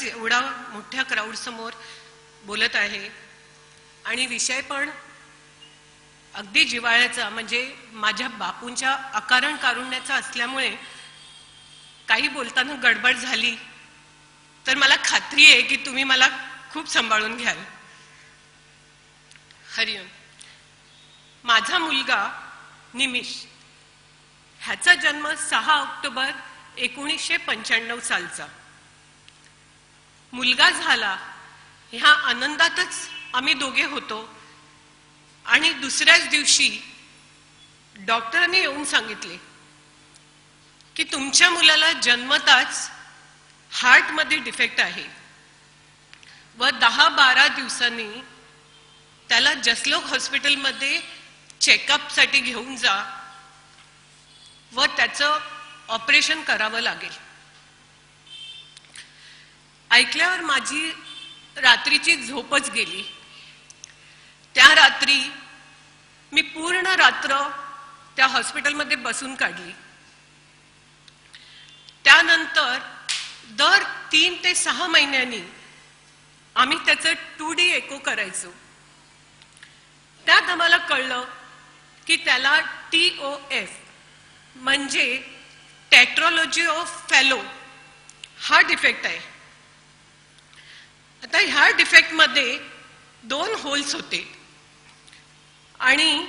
मी एवढा मोठ्या क्राऊड समोर बोलत आहे. आणि विषय पण अगदी जिव्हाळ्याचा म्हणजे माझ्या बापूंच्या अकारण कारुण्याचा असल्यामुळे काही बोलताना गडबड झाली. तर मला खात्री आहे की तुम्ही मला खूप सांभाळून घ्याल. हरिओम माझा मुलगा निमिष. ह्याचा जन्म सहा ऑक्टोबर एकोणीसशे पंच्याण्णव सालचा. मुलगा झाला ह्या आनंदातच आम्ही दोघे होतो. आणि दुसऱ्याच दिवशी डॉक्टरांनी येऊन सांगितले की तुमच्या मुलाला जन्मताच हार्टमध्ये डिफेक्ट आहे व दहा बारा दिवसांनी त्याला जसलोक हॉस्पिटलमध्ये चेकअपसाठी घेऊन जा व त्याचं ऑपरेशन करावं लागेल. ऐकल्यावर माझी रात्रीची झोपच गेली. त्या रात्री मी पूर्ण रात्र त्या हॉस्पिटलमध्ये बसून काढली. त्यानंतर दर तीन ते सहा महिन्यांनी आम्ही त्याचं टू डी एको करायचो. त्यात आम्हाला कळलं की त्याला टी ओ एफ म्हणजे टॅट्रॉलॉजी ऑफ फॅलो हा डिफेक्ट आहे. आता ह्या डिफेक्टमध्ये दोन होल्स होते. आणि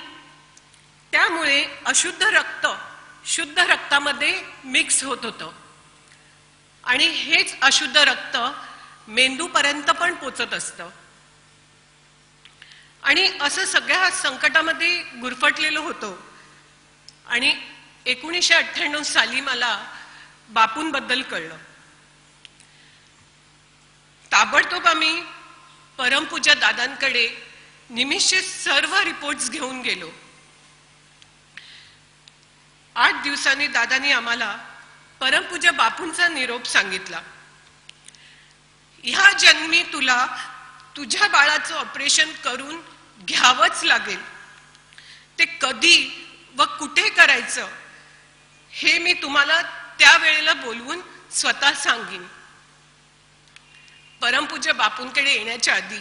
त्यामुळे अशुद्ध रक्त शुद्ध रक्तामध्ये मिक्स होत होतं. आणि हेच अशुद्ध रक्त मेंदूपर्यंत पण पोचत असतं. आणि असं सगळ्या संकटामध्ये गुरफटलेलो होतो. आणि एकोणीसशे अठ्ठ्याण्णव साली मला बापूंबद्दल कळलं. ताबडतोब आम्ही परमपूजा दादांकडे निमिषचे सर्व रिपोर्ट्स घेऊन गेलो. आठ दिवसांनी दादानी आम्हाला परमपूजा बापूंचा निरोप सांगितला. ह्या जन्मी तुला तुझ्या बाळाचं ऑपरेशन करून घ्यावंच लागेल. ते कधी व कुठे करायचं हे मी तुम्हाला त्यावेळेला बोलवून स्वतः सांगेन. परमपूज्य बापूंकडे येण्याच्या आधी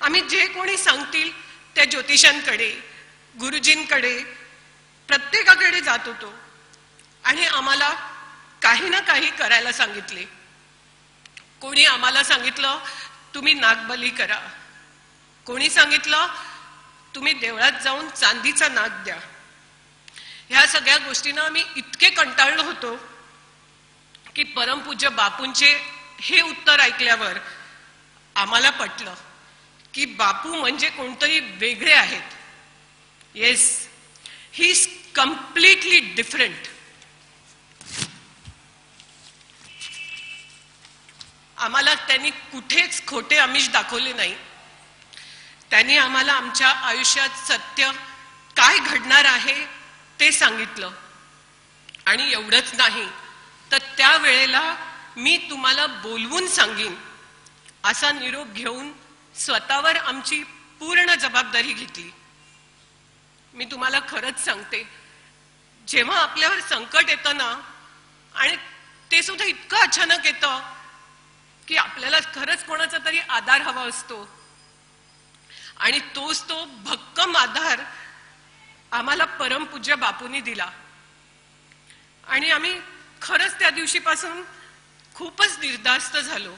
आम्ही जे कोणी सांगतील त्या ज्योतिषांकडे गुरुजींकडे प्रत्येकाकडे जात होतो आणि आम्हाला काही ना काही करायला सांगितले. कोणी आम्हाला सांगितलं तुम्ही नागबली करा. कोणी सांगितलं तुम्ही देवळात जाऊन चांदीचा नाग द्या. ह्या सगळ्या गोष्टींना आम्ही इतके कंटाळलो होतो की परमपूज्य बापूंचे हे उत्तर ऐकल्यावर आम्हाला पटलं की बापू म्हणजे कोणतरी वेगळे आहेत. Yes he is completely different आम्हाला त्यांनी कुठेच खोटे आमिष दाखवले नाही. त्यांनी आम्हाला आमच्या आयुष्यात सत्य काय घडणार आहे ते सांगितलं. आणि एवढंच नाही तर त्या वेळेला मी तुम्हाला बोलवून सांगीन. असा निरोप घेऊन स्वतःवर आमची पूर्ण जबाबदारी घेतली. मी तुम्हाला खरंच सांगते जेव्हा आपल्यावर संकट येतं ना आणि ते सुद्धा इतकं अचानक येतं की आपल्याला खरंच कोणाचा तरी आधार हवा असतो. आणि तोच तो भक्कम आधार आम्हाला परमपूज्य बापूंनी दिला. आणि आम्ही खरंच त्या दिवशीपासून खूपच निर्धास्त झालो.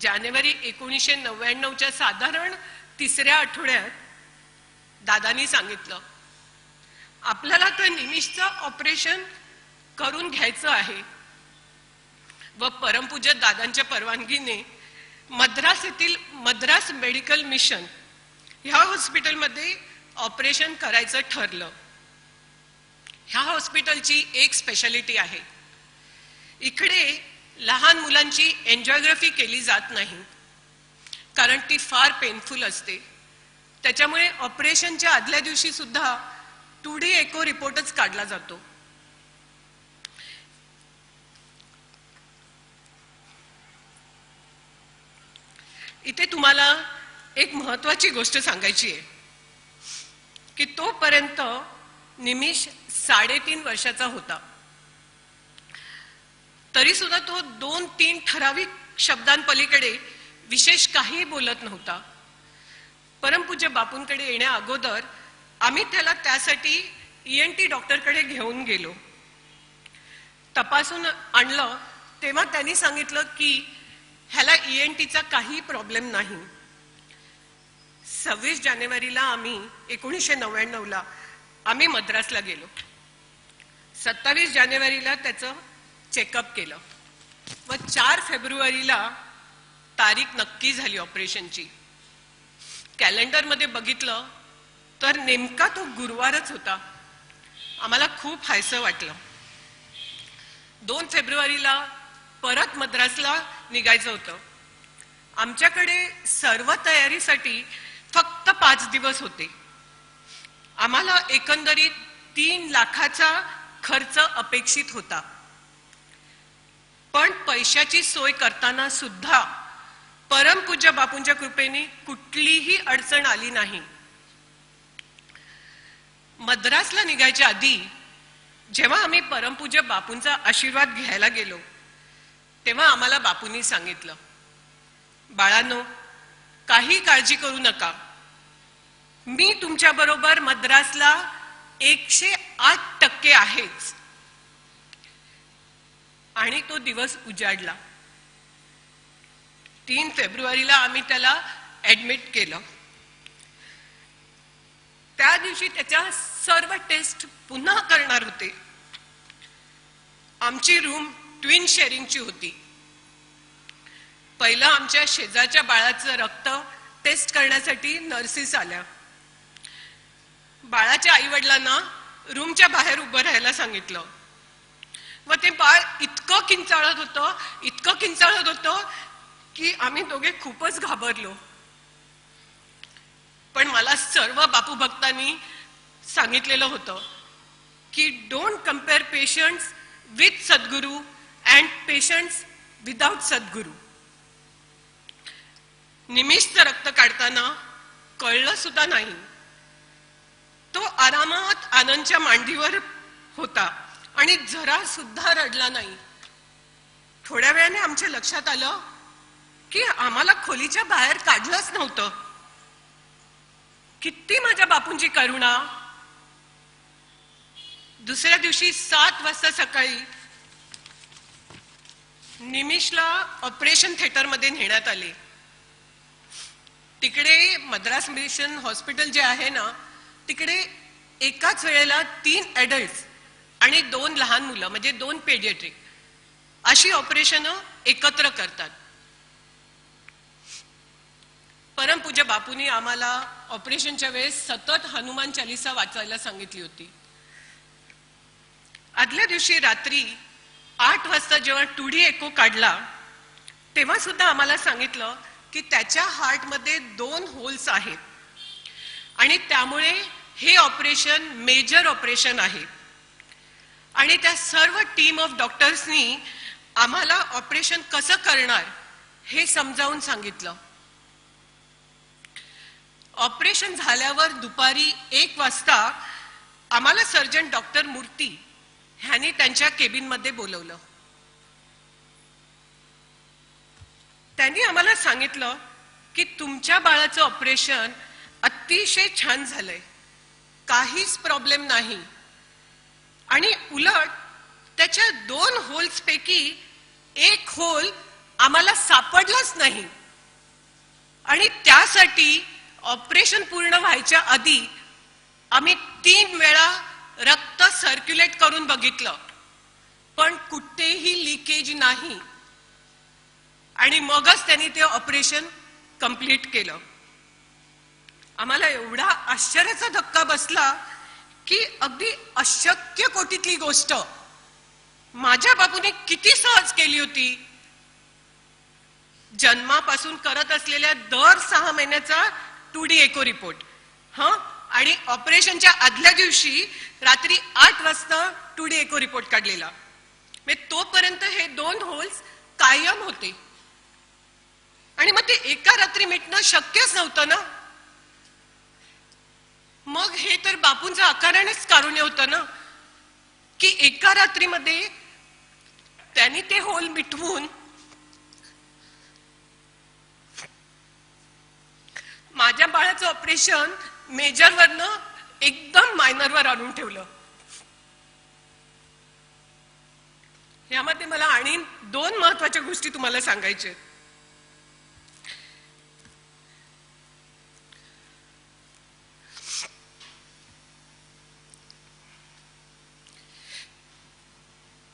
जानेवारी एकोणीसशे नव्याण्णवच्या साधारण तिसऱ्या आठवड्यात दादानी सांगितलं आपल्याला तर निमिषचं ऑपरेशन करून घ्यायचं आहे. व परमपूज्य दादांच्या परवानगीने मद्रास येथील मद्रास मेडिकल मिशन ह्या हॉस्पिटलमध्ये ऑपरेशन करायचं ठरलं. ह्या हॉस्पिटलची एक स्पेशालिटी आहे. इकडे लहान मुलांची एन्जॉयग्राफी केली जात नाही. कारण ती फार पेनफुल असते. त्याच्यामुळे ऑपरेशनच्या आदल्या दिवशी सुद्धा टू डी एको रिपोर्टच काढला जातो. इथे तुम्हाला एक महत्वाची गोष्ट सांगायची आहे. की तोपर्यंत निमिष साडेतीन वर्षाचा होता. तरी सुद्धा तो दोन तीन ठराविक शब्दांपलीकडे विशेष काही बोलत नव्हता. परमपूज्य बापूंकडे येण्या अगोदर आम्ही त्याला त्यासाठी ईएन टी डॉक्टरकडे घेऊन गेलो. तपासून आणलं तेव्हा त्यांनी सांगितलं की ह्याला ई एन टीचा काही प्रॉब्लेम नाही. सव्वीस जानेवारीला आम्ही एकोणीसशे नव्याण्णवला आम्ही मद्रासला गेलो. सत्तावीस जानेवारीला त्याचं चेकअप केलं. व चार फेब्रुवारीला तारीख नक्की झाली ऑपरेशनची. कॅलेंडरमध्ये बघितलं तर नेमका तो गुरुवारच होता. आम्हाला खूप हायसं वाटलं. दोन फेब्रुवारीला परत मद्रासला निघायचं होतं. आमच्याकडे सर्व तयारीसाठी फक्त पाच दिवस होते. आम्हाला एकंदरीत तीन लाखाचा खर्च अपेक्षित होता. पण पैशाची सोय करताना सुद्धा परमपूज्य बापूंच्या कृपेने कुठलीही अडचण आली नाही. मद्रासला निघायच्या आधी जेव्हा आम्ही परमपूज्य बापूंचा आशीर्वाद घ्यायला गेलो तेव्हा आम्हाला बापूंनी सांगितलं बाळांनो काही काळजी करू नका. मी तुमच्या बरोबर मद्रासला एकशे आठ टक्के आहेच. आणि तो दिवस उजाडला. तीन फेब्रुवारीला आम्ही त्याला ऍडमिट केलं. त्या दिवशी त्याच्या सर्व टेस्ट पुन्हा करणार होते. आमची रूम ट्विन शेअरिंगची होती. पहिलं आमच्या शेजारच्या बाळाचं रक्त टेस्ट करण्यासाठी नर्सेस आल्या. बाळाच्या आई वडिलांना रूमच्या बाहेर उभं राहायला सांगितलं. व ते बाळ इतकं किंचाळत होतं इतकं किंचाळत होतं की आम्ही दोघे खूपच घाबरलो. पण मला सर्व बापू भक्तांनी सांगितलेलं होतं की don't compare patients with Sadguru and patients without Sadguru निमिष्ट रक्त काढताना कळलं सुद्धा नाही. तो आरामात आनंदच्या मांडीवर होता. आणि जरा सुद्धा रडला नाही. थोड्या वेळाने आमच्या लक्षात आलं की आम्हाला खोलीच्या बाहेर काढलंच नव्हतं. किती माझ्या बापूंची करुणा. दुसऱ्या दिवशी सात वाजता सकाळी निमिषला ऑपरेशन थिएटरमध्ये नेण्यात आले. तिकडे मद्रास मिशन हॉस्पिटल जे आहे ना तिकडे एकाच वेळेला तीन ॲडल्ट आणि दोन लहान मुलं म्हणजे दोन पेडिएट्रिक अशी ऑपरेशन एकत्र करतात. परमपूज्य बापूंनी आम्हाला ऑपरेशनच्या वेळेस सतत हनुमान चालिसा वाचायला सांगितली होती. आदल्या दिवशी रात्री आठ वाजता जेव्हा टुडी एको काढला तेव्हा सुद्धा आम्हाला सांगितलं की त्याच्या हार्टमध्ये दोन होल्स आहेत. आणि त्यामुळे हे ऑपरेशन मेजर ऑपरेशन आहे. आणि त्या सर्व टीम ऑफ डॉक्टर्सनी आम्हाला ऑपरेशन कसं करणार हे समजावून सांगितलं. ऑपरेशन झाल्यावर दुपारी एक वाजता आम्हाला सर्जन डॉक्टर मूर्ती ह्याने त्यांच्या केबिनमध्ये बोलवलं. त्यांनी आम्हाला सांगितलं की तुमच्या बाळाचं ऑपरेशन अतिशय छान झालंय. काहीच प्रॉब्लेम नाही. आणि उलट त्याच्या दोन होल्स पैकी एक होल आम्हाला सापडलाच नाही. आणि त्यासाठी ऑपरेशन पूर्ण व्हायच्या आधी आम्ही तीन वेळा रक्त सर्क्युलेट करून बघितलं. पण कुठेही लिकेज नाही. आणि मगच त्यांनी ते ऑपरेशन कंप्लीट केलं. आम्हाला एवढा आश्चर्याचा धक्का बसला की अगदी अशक्य कोटीतली गोष्ट. माझ्या बाबूने किती सहज केली होती. जन्मापासून करत असलेल्या दर सहा महिन्याचा टू डी एको रिपोर्ट. हा? आणि ऑपरेशनच्या आदल्या दिवशी रात्री आठ वाजता टू डी एको रिपोर्ट काढलेला. म्हणजे तोपर्यंत हे दोन होल्स कायम होते. आणि मग ते एका रात्री मिटणं शक्यच नव्हतं ना? मग हे तर बापूंचं आकारानेच कारुण्य होतं ना? की एका रात्रीमध्ये त्यांनी ते होल मिटवून माझ्या बाळाचं ऑपरेशन मेजरवरनं एकदम मायनरवर आणून ठेवलं. यामध्ये मला आणि दोन महत्त्वाच्या गोष्टी तुम्हाला सांगायच्या आहेत.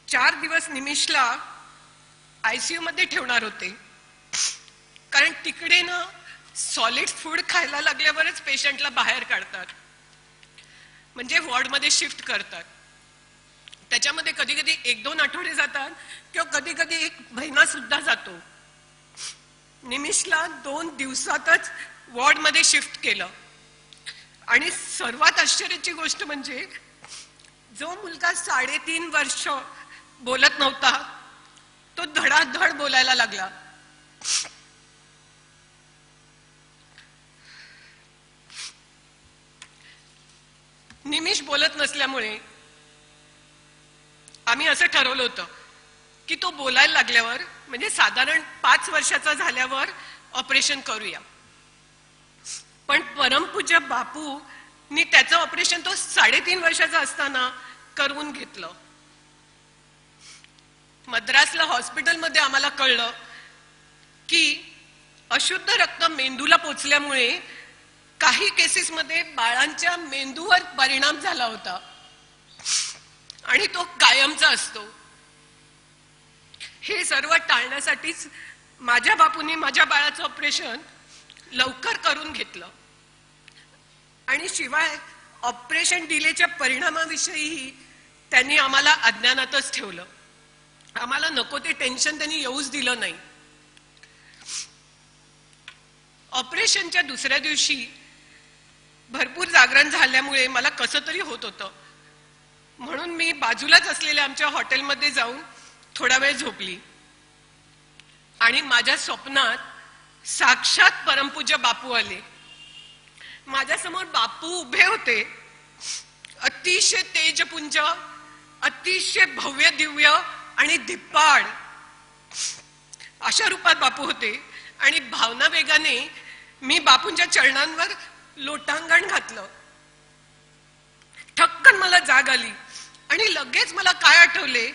चार दिवस निमिषला आयसीयू मध्ये ठेवणार होते. कारण तिकडे ना सॉलिड फूड खायला लागल्यावरच पेशंटला बाहेर काढतात. म्हणजे वॉर्डमध्ये शिफ्ट करतात. त्याच्यामध्ये कधी कधी एक दोन आठवडे जातात किंवा कधी कधी एक महिना सुद्धा जातो. निमिषला दोन दिवसातच वॉर्डमध्ये शिफ्ट केलं. आणि सर्वात आश्चर्याची गोष्ट म्हणजे जो मुलगा साडेतीन वर्ष बोलत नव्हता. तो धडाधड बोलायला लागला. निमिष बोलत नसल्यामुळे आम्ही असं ठरवलं होतं की तो बोलायला लागल्यावर म्हणजे साधारण पाच वर्षाचा झाल्यावर ऑपरेशन करूया. पण परमपूज्य बापूनी त्याचं ऑपरेशन तो साडेतीन वर्षाचा असताना करून घेतलं. मद्रासला हॉस्पिटलमध्ये आम्हाला कळलं की अशुद्ध रक्त मेंदूला पोचल्यामुळे काही केसेसमध्ये बाळांच्या मेंदूवर परिणाम झाला होता. आणि तो कायमचा असतो. हे सर्व टाळण्यासाठीच माझ्या बापूने माझ्या बाळाचं ऑपरेशन लवकर करून घेतलं. आणि शिवाय ऑपरेशन डिलेच्या परिणामाविषयीही त्यांनी आम्हाला अज्ञानातच ठेवलं. आम्हाला नको ते टेन्शन त्यांनी येऊच दिलं नाही. ऑपरेशनच्या दुसऱ्या दिवशी भरपूर जागरण झाल्यामुळे मला कसं तरी होत होतं. म्हणून मी बाजूलाच असलेल्या आमच्या हॉटेलमध्ये जाऊन थोडा वेळ झोपली. आणि माझ्या स्वप्नात साक्षात परमपूज्य बापू आले. माझ्यासमोर बापू उभे होते. अतिशय तेजपुंज अतिशय भव्य दिव्य आणि धिप्पाड अशा रूपात बापू होते आणि भावना वेगाने मी बापूंच्या चरणांवर लोटांगण घातलं. ठक्कन मला जाग आली आणि लगेच मला काय आठवले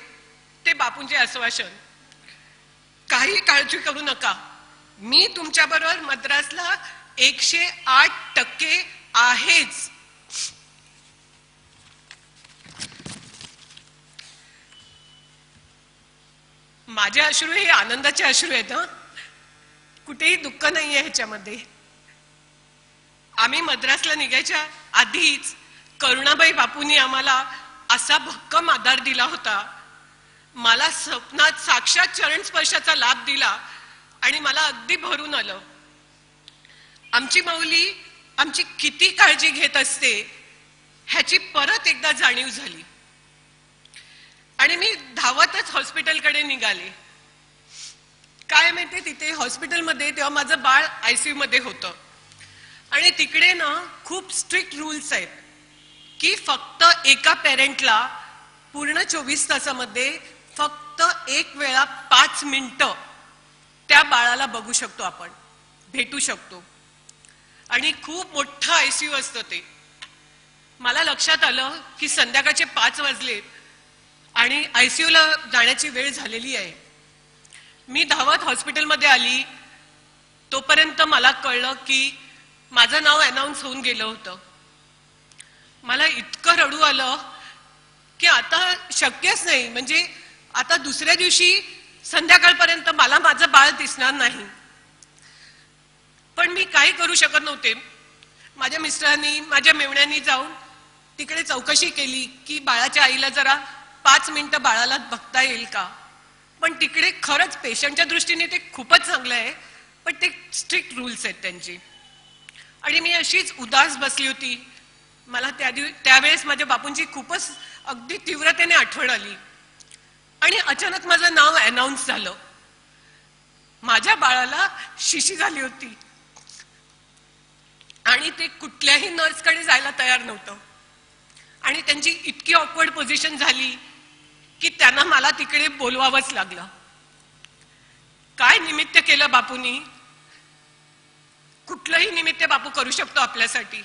ते बापूंचे आश्वासन. काही काळजी करू नका. मी तुमच्या बरोबर मद्रासला एकशे आठ टक्के आहेच. माझे अश्रू हे आनंदाचे अश्रू आहेत ना कुठेही दुःख नाहीये ह्याच्यामध्ये. आम्ही मद्रासला निघायच्या आधीच करुणाबाई बापूंनी आम्हाला असा भक्कम आधार दिला होता. मला स्वप्नात साक्षात चरण स्पर्शाचा लाभ दिला आणि मला अगदी भरून आलं. आमची माऊली आमची किती काळजी घेत असते ह्याची परत एकदा जाणीव झाली. आणि मी धावतच हॉस्पिटलकडे निघाले. काय माहिती तिथे हॉस्पिटलमध्ये तेव्हा माझं बाळ आयसीयू मध्ये होतं. आणि तिकडे ना खूप स्ट्रिक्ट रूल्स आहेत की फक्त एका पेरेंटला पूर्ण चोवीस तासामध्ये फक्त एक वेळा पाच मिनिटं त्या बाळाला बघू शकतो आपण भेटू शकतो. आणि खूप मोठं आयसीयू असतं ते. मला लक्षात आलं की संध्याकाळचे पाच वाजले आणि आयसीयूला जाण्याची वेळ झालेली आहे. मी धावत हॉस्पिटलमध्ये आली. तोपर्यंत मला कळलं की माझं नाव अनाऊन्स होऊन गेलं होतं. मला इतकं रडू आलं की आता शक्यच नाही. म्हणजे आता दुसऱ्या दिवशी संध्याकाळपर्यंत मला माझं बाळ दिसणार नाही. पण मी काही करू शकत नव्हते. माझ्या मिस्टरांनी माझ्या मेवण्यांनी जाऊन तिकडे चौकशी केली की बाळाच्या आईला जरा पाच मिनिटं बाळाला बघता येईल का? पण तिकडे खरंच पेशंटच्या दृष्टीने ते खूपच चांगलं आहे पण ते स्ट्रिक्ट रूल्स आहेत त्यांची. आणि मी अशीच उदास बसली होती. मला त्या दिव त्यावेळेस माझ्या बापूंची खूपच अगदी तीव्रतेने आठवण आली. आणि अचानक माझं नाव अनाऊन्स झालं. माझ्या बाळाला शिशी झाली होती. आणि ते कुठल्याही नर्सकडे जायला तयार नव्हतं. आणि त्यांची इतकी ऑकवर्ड पोझिशन झाली. की त्यांना मला तिकडे बोलवावंच लागलं. काय निमित्त केलं बापूनी? कुठलंही निमित्त बापू करू शकतो आपल्यासाठी.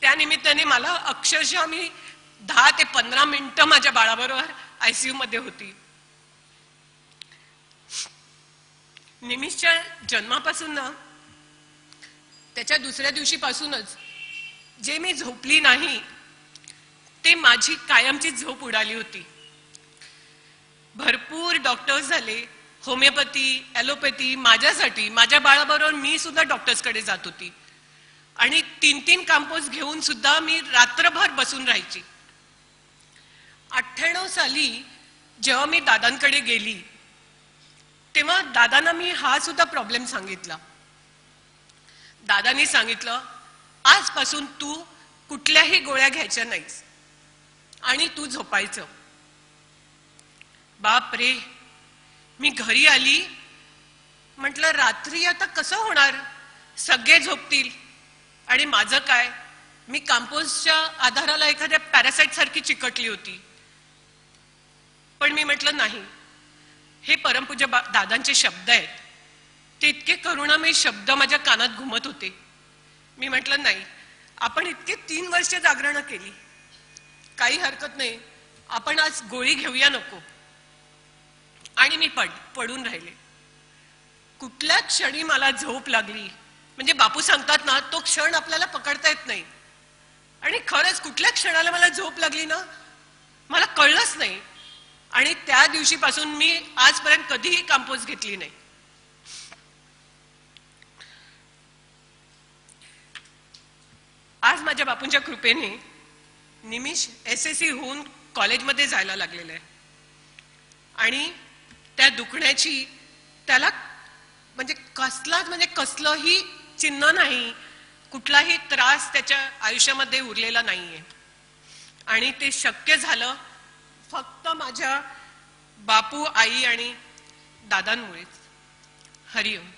त्या निमित्ताने मला अक्षरशः मी दहा ते पंधरा मिनिटं माझ्या बाळाबरोबर आयसीयू मध्ये होती. निमिषच्या जन्मापासून ना त्याच्या दुसऱ्या दिवशीपासूनच जे मी झोपली नाही ते माझी कायमची झोप उडाली होती. भरपूर डॉक्टर्स झाले होमिओपॅथी ॲलोपॅथी माझ्यासाठी माझ्या बाळाबरोबर मी सुद्धा डॉक्टर्सकडे जात होती. आणि तीन तीन कांपोज घेऊन सुद्धा मी रात्रभर बसून राहायची. अठ्ठ्याण्णव साली जेव्हा मी दादांकडे गेली तेव्हा दादांना मी हा सुद्धा प्रॉब्लेम सांगितला. दादांनी सांगितलं आजपासून तू कुठल्याही गोळ्या घ्यायच्या नाहीस. आणि तू झोपायचं. बाप रे मी घरी आली. म्हटलं रात्री आता कसं होणार? सगळे झोपतील. आणि माझं काय? मी कांपोजच्या आधाराला एखाद्या पॅरासाईट सारखी चिकटली होती. पण मी म्हटलं नाही. हे परमपूज्य बा- दादांचे शब्द आहेत. ते इतके करुणामय शब्द माझ्या कानात घुमत होते. मी म्हटलं नाही. आपण इतके तीन वर्ष जागरणं केली. काही हरकत नाही. आपण आज गोळी घेऊया नको. आणि मी पड पडून राहिले. कुठल्या क्षणी मला झोप लागली? म्हणजे बापू सांगतात ना तो क्षण आपल्याला पकडता येत नाही. आणि खरंच कुठल्या क्षणाला मला झोप लागली ना? मला कळलंच नाही. आणि त्या दिवशीपासून मी आजपर्यंत कधीही कंपोज घेतली नाही. आज माझ्या बापूंच्या कृपेने निमिष एस एस सी होऊन कॉलेजमध्ये जायला लागलेलं आहे. आणि त्या दुखण्याची त्याला म्हणजे कसलाच म्हणजे कसलंही चिन्ह नाही. कुठलाही त्रास त्याच्या आयुष्यामध्ये उरलेला नाहीये. आणि ते शक्य झालं फक्त माझ्या बापू आई आणि दादांमुळेच. हरिओम.